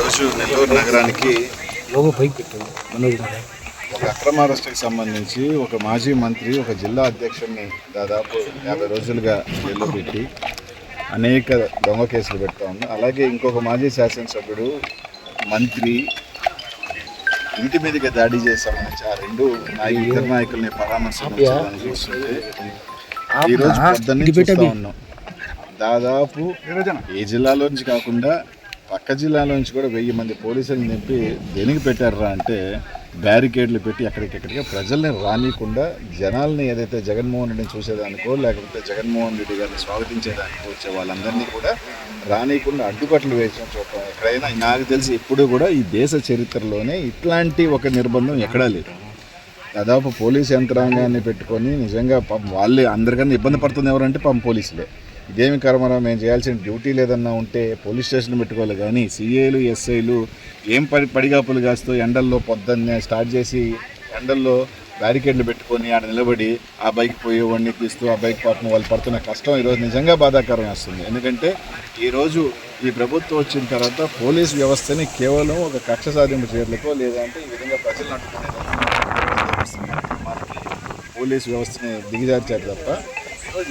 ఈరోజు నెల్లూరు నగరానికి లోగో పైకి పెట్టాము మనోజ్ గారు ఒక అక్రమ అరెస్టుకి సంబంధించి ఒక మాజీ మంత్రి ఒక జిల్లా అధ్యక్షుడిని దాదాపు యాభై రోజులుగా జైల్లో పెట్టి అనేక దొంగ కేసులు పెడతా ఉంది అలాగే ఇంకొక మాజీ శాసనసభ్యుడు మంత్రి ఇంటి మీదకి దాడి చేసే సంబంధించి ఆ రెండు నాయ ఇద్దరు నాయకుల్ని పరామర్శించాలని చూస్తుంటే ఈరోజు పొద్దున్నే చూస్తా ఉన్నాం. దాదాపు ఏ జిల్లాలో నుంచి కాకుండా పక్క జిల్లాలో నుంచి కూడా వెయ్యి మంది పోలీసులు నింపి దేనికి పెట్టారా అంటే బ్యారికేడ్లు పెట్టి ఎక్కడికెక్కడికి ప్రజల్ని రానియకుండా జనాల్ని ఏదైతే జగన్మోహన్ రెడ్డిని చూసేదానికో లేకపోతే జగన్మోహన్ రెడ్డి గారిని స్వాగతించేదానికో వచ్చే వాళ్ళందరినీ కూడా రానియకుండా అడ్డుకట్లు వేసిన చూడటం ఎక్కడైనా నాకు తెలిసి ఇప్పుడు కూడా ఈ దేశ చరిత్రలోనే ఇట్లాంటి ఒక నిర్బంధం ఎక్కడా లేదు. దాదాపు పోలీస్ యంత్రాంగాన్ని పెట్టుకొని నిజంగా వాళ్ళే అందరికన్నా ఇబ్బంది పడుతుంది ఎవరంటే పాపం పోలీసులే. ఇదేమి కర్మరా మేము చేయాల్సిన డ్యూటీ లేదన్నా ఉంటే పోలీస్ స్టేషన్ పెట్టుకోవాలి. కానీ సీఏలు ఎస్ఐలు ఏం పడి పడిగాపులు కాస్తూ ఎండల్లో పొద్దున్నే స్టార్ట్ చేసి ఎండల్లో బ్యారికేడ్లు పెట్టుకొని ఆడ నిలబడి ఆ బైక్ పోయేవాడిని తీస్తూ ఆ బైక్ పాపం వాళ్ళు పడుతున్న కష్టం ఈరోజు నిజంగా బాధాకరం వేస్తుంది. ఎందుకంటే ఈరోజు ఈ ప్రభుత్వం వచ్చిన తర్వాత పోలీస్ వ్యవస్థని కేవలం ఒక కక్ష సాధింపు చర్యలకో లేదంటే ఈ విధంగా ప్రజలను పోలీస్ వ్యవస్థని దిగజార్చారు తప్ప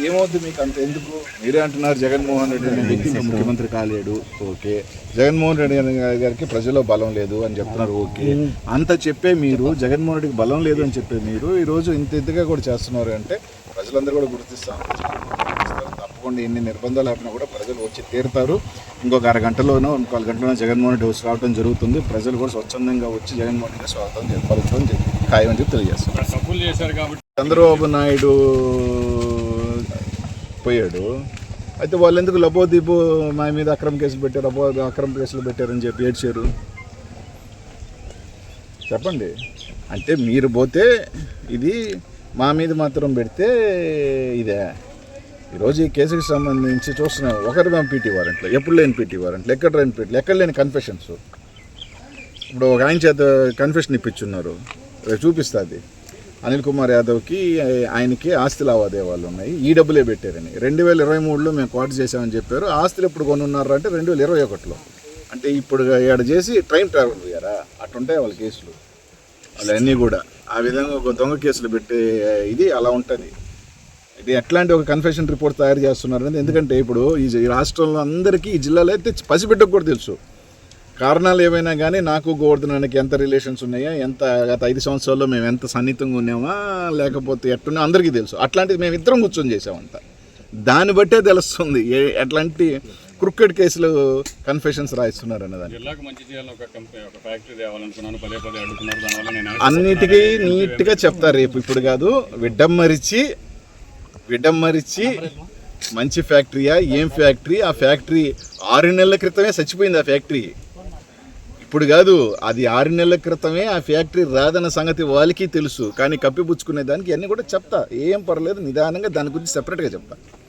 ఏమవుద్ది మీకు అంత ఎందుకు? మీరే అంటున్నారు జగన్మోహన్ రెడ్డి అనే వ్యక్తి ముఖ్యమంత్రి కాలేడు. ఓకే. జగన్మోహన్ రెడ్డి గారికి ప్రజల్లో బలం లేదు అని చెప్తున్నారు. ఓకే. అంత చెప్పే మీరు జగన్మోహన్ రెడ్డికి బలం లేదు అని చెప్పే మీరు ఈరోజు ఇంత ఇంతగా కూడా చేస్తున్నారు అంటే ప్రజలందరూ కూడా గుర్తిస్తారు తప్పకుండా ఎన్ని నిర్బంధాలు లేకపోయినా కూడా ప్రజలు వచ్చి తీరుతారు. ఇంకొక అరగంటలోనో ఇంకొక గంటలోనో జగన్మోహన్ రెడ్డి వచ్చి రావడం జరుగుతుంది. ప్రజలు కూడా స్వచ్ఛందంగా వచ్చి జగన్మోహన్ రెడ్డి స్వాగతం చెప్పాలని చెప్పి ఖాయం అని చెప్పి తెలియజేస్తున్నారు. తప్పులు చేశారు కాబట్టి చంద్రబాబు నాయుడు పోయాడు. అయితే వాళ్ళు ఎందుకు లబోదీపు మా మీద అక్రమ కేసులు పెట్టారు అబో అక్రమ కేసులు పెట్టారని చెప్పి ఏడ్చారు? చెప్పండి. అంటే మీరు పోతే ఇది మా మీద మాత్రం పెడితే ఇదే. ఈరోజు ఈ కేసుకి సంబంధించి చూస్తున్నాం. ఒకరి మేము పీటీ వారెంట్లు ఎప్పుడు లేని పీటీ వారెంట్లు ఎక్కడ లేని పీటీ ఎక్కడ లేని కన్ఫెషన్స్ ఇప్పుడు ఒక ఆయన చేత కన్ఫెషన్ ఇప్పించున్నారు. రేపు చూపిస్తుంది అనిల్ కుమార్ యాదవ్కి ఆయనకి ఆస్తి లావాదేవాలు ఉన్నాయి. ఈ డబ్బులే పెట్టారని. రెండు వేల ఇరవై మూడులో మేము క్వార్టర్ చేసామని చెప్పారు. ఆస్తులు ఎప్పుడు కొనున్నారు అంటే రెండు వేల ఇరవై ఒకటిలో. అంటే ఇప్పుడు ఏడ చేసి ట్రైన్ ట్రావెల్ పోయారా అట్టుంటాయి వాళ్ళ కేసులు. వాళ్ళన్నీ కూడా. ఆ విధంగా ఒక దొంగ కేసులు పెట్టే ఇది అలా ఉంటుంది. ఇది ఎట్లాంటి ఒక కన్ఫెషన్ రిపోర్ట్ తయారు చేస్తున్నారు అనేది ఎందుకంటే ఇప్పుడు ఈ ఈ రాష్ట్రంలో అందరికీ ఈ జిల్లాలో అయితే పసిబిడ్డకు కూడా తెలుసు. కారణాలు ఏవైనా కానీ నాకు గోవర్ధనానికి ఎంత రిలేషన్స్ ఉన్నాయా ఎంత గత ఐదు సంవత్సరాల్లో మేము ఎంత సన్నిహితంగా ఉన్నామా లేకపోతే ఎట్టున్నా అందరికీ తెలుసు. అట్లాంటిది మేము ఇద్దరం కూర్చొని చేసామంత దాన్ని బట్టే తెలుస్తుంది ఏ ఎట్లాంటి క్రికెట్ కేసులు కన్ఫెషన్స్ రాయిస్తున్నారు అన్నదాన్ని అన్నిటికీ నీట్గా చెప్తారు రేపు ఇప్పుడు కాదు విడ్డమ్మరిచి విడ్డమ్మరిచి మంచి ఫ్యాక్టరీయా ఏం ఫ్యాక్టరీ? ఆ ఫ్యాక్టరీ ఆరు నెలల క్రితమే చచ్చిపోయింది ఆ ఫ్యాక్టరీ. ఇప్పుడు కాదు అది ఆరు నెలల క్రితమే ఆ ఫ్యాక్టరీ రాదన్న సంగతి వాళ్ళకి తెలుసు. కానీ కప్పిపుచ్చుకునే దానికి అన్నీ కూడా చెప్తా. ఏం పర్లేదు నిదానంగా దాని గురించి సెపరేట్గా చెప్తా.